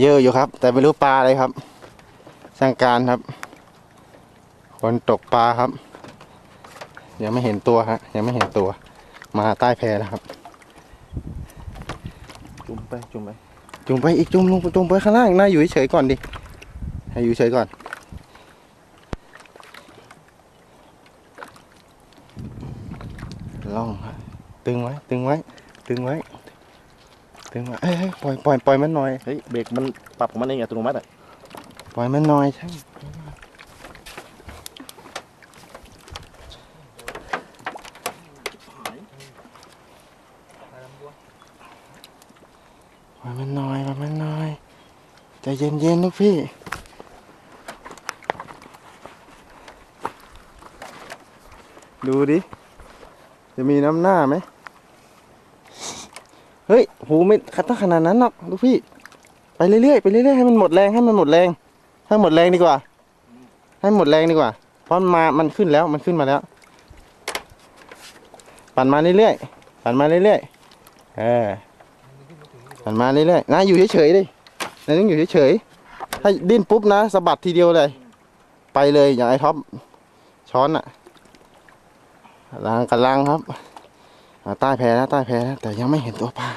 เยอะอยู่ครับ แต่ไม่รู้ปลาอะไรครับช่างการครับ คนตกปลาครับ ยังไม่เห็นตัวฮะยังไม่เห็นตัว มาใต้แพแล้วครับ จุ่มไปจุ่มไปจุ่มไปอีกจุ่มลงจุ่มไปข้างล่างน่าอยู่เฉยๆก่อนดิให้อยู่เฉยก่อนล่องครับตึงไว้ ตึงไว้ ตึงไว้ ตึงไว้เอ้ยเอ้ยปล่อยปล่อยปล่อยมันหน่อย เฮ้ยเบรกมันปรับของมันเองอัตโนมัติอะปล่อยมันหน่อยใช่ปล่อยมันหน่อยปล่อยมันหน่อยใจเย็นๆลูกพี่ดูดิ จะมีน้ำหน้าไหม เฮ้ยโหไม่คัดตั้งขนาดนั้นหรอกลูกพี่ ไปเรื่อยๆไปเรื่อยๆให้มันหมดแรงให้มันหมดแรงให้หมดแรงดีกว่า ให้หมดแรงดีกว่า เพราะมันมามันขึ้นแล้วมันขึ้นมาแล้ว ปั่นมาเรื่อยๆปั่นมาเรื่อยๆเออปั่นมาเรื่อยๆนะอยู่เฉยๆดินายต้องอยู่เฉยๆถ้าดิ้นปุ๊บนะสะบัดทีเดียวเลย ไปเลยอย่างไอ้ท็อปช้อนอะกำลังกำลังครับใต้แพแล้วใต้แพแล้วแต่ยังไม่เห็นตัวปลา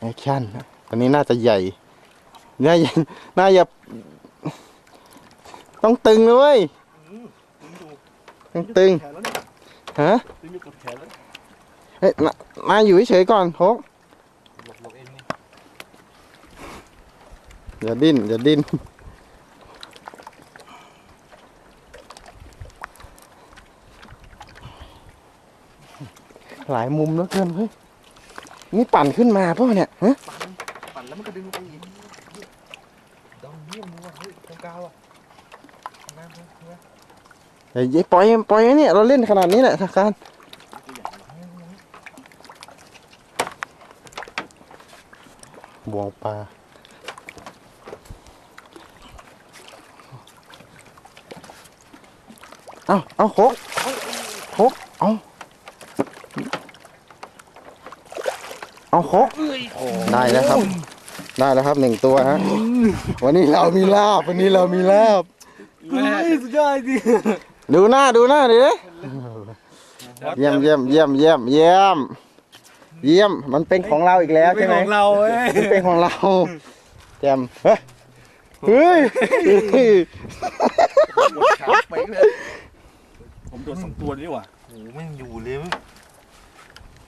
แอคชั่นนะอันนี้น่าจะใหญ่น่าจะน่าจะต้องตึงเลยเว้ยต้องตึงแขนแล้วเนี่ยฮะตึงอยู่กับแขนแล้วเฮ้ยนานาอยู่เฉยๆก่อนโคกหลบหลบเองนี่อย่าดิ้นอย่าดิ้นหลายมุมแล้วเกินเฮ้ย นี่ปั่นขึ้นมาเปล่ะเนี่ยฮะปั่นปั่นแล้วมันก็ดึงลงไปอีกดองเยี่ยมเลยว่ะเฮ้ยตรงกลางว่ะน้ำเฮ้ยเฮ้ยอย่าปล่อยปล่อยไว้เนี่ยเราเล่นขนาดนี้แหละทางการบวงปลาเอาเอาโคกโคก เอาเอาโคกได้แล้วครับ ได้แล้วครับหนึ่งตัวฮะวันนี้เรามีลาบวันนี้เรามีลาบแม่สุดยอดดิดูหน้าดูหน้าดิเยี่ยมเยี่ยมเยี่ยมเยี่ยมเยี่ยมเยี่ยมมันเป็นของเราอีกแล้วใช่ไหมเราเว้ยมันเป็นของเราแจมเฮ้ยเฮ้ยเฮ้ยหมดขาไปเลยผมโดนสองตัวนี่ว่ะโอ้แม่งอยู่เลย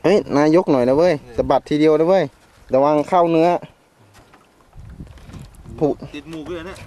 เฮ้ยนายกหน่อยนะเว้ยสะบัดทีเดียวนะเว้ยระวังเข้าเนื้อผูติดหมูกเลยเนี่ย